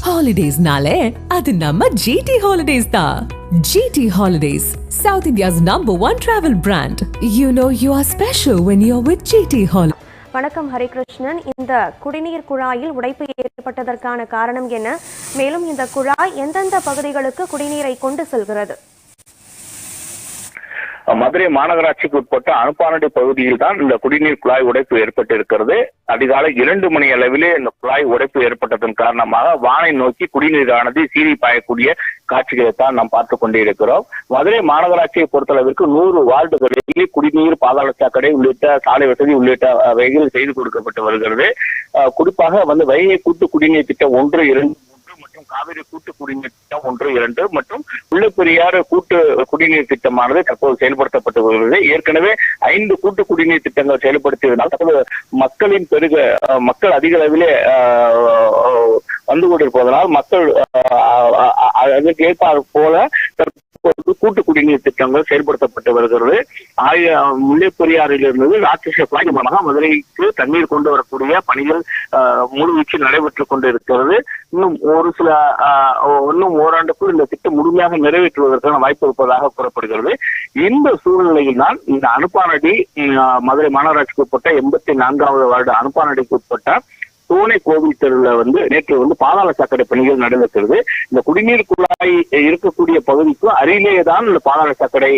ஹாலிடேஸ்னாலே அது நம்ம ஜிடி ஹாலிடேஸ் தான் GT holidays south India's number one travel brand you know you are special when you are with GT hall வணக்கம் ஹரிகிருஷ்ணன் இந்த குடிநீர் குழாயில் உடைப்பு ஏற்பட்டதற்கான காரணம் என்ன? மேலும் இந்த குழாய் எந்தெந்த பகுதிகளுக்கு குடிநீரை கொண்டு செல்கிறது? மதுரை மாநகராட்சிக்கு உட்பட்ட அனுப்பானடி பகுதியில் தான் இந்த குடிநீர் குழாய் உடைப்பு ஏற்பட்டிருக்கிறது. அதிகாலை இரண்டு மணி அளவிலே இந்த குழாய் உடைப்பு ஏற்பட்டதன் காரணமாக வானை நோக்கி குடிநீரானது சீறி பாயக்கூடிய காட்சிகளை தான் நாம் பார்த்து கொண்டிருக்கிறோம். மதுரை மாநகராட்சியை பொறுத்தளவிற்கு நூறு வார்டுகளில் குடிநீர் பாதாள சாக்கடை உள்ளிட்ட சாலை வசதி உள்ளிட்ட அஹ், வகைகள் செய்து கொடுக்கப்பட்டு வருகிறது. குறிப்பாக வந்து வைகை கூட்டு குடிநீர் திட்டம் ஒன்று இரண்டு மற்றும் காவிரி கூட்டு குடிநீர் திட்டம் ஒன்று இரண்டு மற்றும் முல்லைப்பெரியாறு கூட்டு குடிநீர் திட்டமானது தற்போது செயல்படுத்தப்பட்டு வருகிறது. ஏற்கனவே ஐந்து கூட்டு குடிநீர் திட்டங்கள் செயல்படுத்தியதனால் தற்போது மக்களின் பெருக அஹ், மக்கள் அதிக அளவிலே வந்து கொண்டிருப்பதனால் மக்கள் அதற்கு ஏற்பாடு போல தற்போது கூட்டு குடிநீர் திட்டங்கள் செயல்படுத்தப்பட்டு வருகிறது. ஆய முல்லைப்பெரியாறில் இருந்து ராட்சச குழாய் மூலமாக மதுரைக்கு தண்ணீர் கொண்டு வரக்கூடிய பணிகள் அஹ், முழுவீச்சில் நடைபெற்றுக் கொண்டு இருக்கிறது இன்னும் ஒரு சில இன்னும் ஓராண்டுக்குள் இந்த திட்டம் முழுமையாக நிறைவேற்றுவதற்கான வாய்ப்பு இருப்பதாக கூறப்படுகிறது. இந்த சூழ்நிலையில் தான் இந்த அனுப்பானடி மதுரை மாநகராட்சிக்கு உட்பட்ட எண்பத்தி நான்காவது வருட அனுப்பானடிக்கு உட்பட்ட தோணை கோவில் தெருவில் வந்து நேற்று வந்து பாதாள சாக்கடை பணிகள் நடந்திருக்கிறது இந்த குடிநீர் குழாய் இருக்கக்கூடிய பகுதிக்கு அருகிலேயே தான் இந்த பாதாள சாக்கடை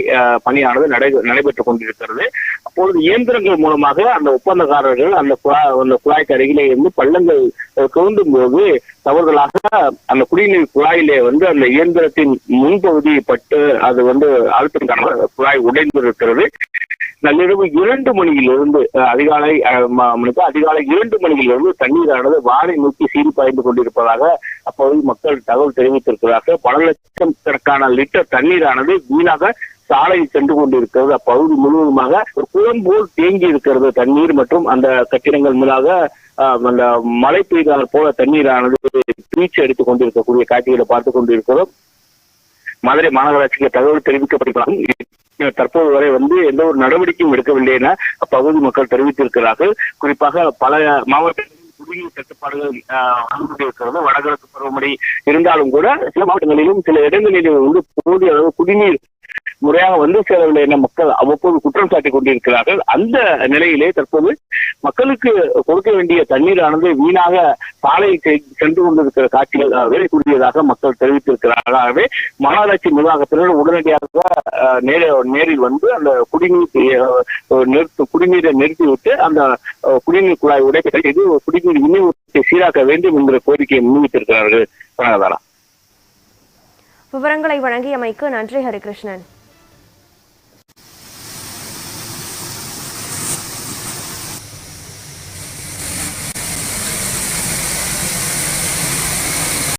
பணியானது நடை நடைபெற்றுக் கொண்டிருக்கிறது. அப்பொழுது இயந்திரங்கள் மூலமாக அந்த ஒப்பந்தக்காரர்கள் அந்த குழாய் அந்த குழாய்க்கு அருகிலே இருந்து பள்ளங்கள் கவுண்டும் போது தவறுதலாக அந்த குடிநீர் குழாயிலே வந்து அந்த இயந்திரத்தின் முன்பகுதி பட்டு அது வந்து அழுத்தம் காரணமாக குழாய் உடைந்திருக்கிறது. நள்ளிரவு இரண்டு மணியிலிருந்து அஹ், அதிகாலை மணிக்கு அதிகாலை இரண்டு மணியிலிருந்து தண்ணீரானது வானை நோக்கி சீறி பாய்ந்து கொண்டிருப்பதாக அப்போது மக்கள் தகவல் தெரிவித்திருக்கிறார்கள். பல லட்சம் கணக்கான லிட்டர் தண்ணீரானது வீணாக சாலையில் சென்று கொண்டிருக்கிறது. அப்பகுதி முழுவதுமாக ஒரு குளம் போல் தேங்கி இருக்கிறது தண்ணீர் மற்றும் அந்த கட்டிடங்கள் மேலாக அந்த மழை பெய்தால் போல தண்ணீரானது பீச்சு எடுத்துக் கொண்டிருக்கக்கூடிய காட்சிகளை பார்த்துக் கொண்டிருக்கிறோம். மதுரை மாநகராட்சிக்கு தகவல் தெரிவிக்கப்பட்டிருக்கலாம் தற்போது வரை வந்து எந்த ஒரு நடவடிக்கையும் எடுக்கவில்லை என அப்பகுதி மக்கள் தெரிவித்திருக்கிறார்கள். குறிப்பாக பல மாவட்ட குடிநீர் தட்டுப்பாடுகள் ஆஹ், வடகிழக்கு பருவமழை இருந்தாலும் கூட சில மாவட்டங்களிலும் சில இடங்களிலும் வந்து போதிய அளவு குடிநீர் முறையாக வந்து சேரவில்லை என மக்கள் அவ்வப்போது குற்றம் சாட்டி கொண்டிருக்கிறார்கள். அந்த நிலையிலே தற்போது மக்களுக்கு கொடுக்க வேண்டிய தண்ணீரானது வீணாக சாலையை சென்று கொண்டிருக்கிற காட்சிகள் வேலை மக்கள் தெரிவித்திருக்கிறார்கள் ஆகவே மாநகராட்சி நிர்வாகத்தினர் உடனடியாக நேர நேரில் வந்து அந்த குடிநீர் நிறுத்து குடிநீரை நிறுத்திவிட்டு அந்த குடிநீர் குழாய் உடைப்பதை இது குடிநீர் விநியோகத்தை சீராக்க வேண்டும் என்கிற கோரிக்கையை முன்வைத்திருக்கிறார்கள். கனகதாரா விவரங்களை வழங்கியமைக்கு நன்றி ஹரிகிருஷ்ணன்.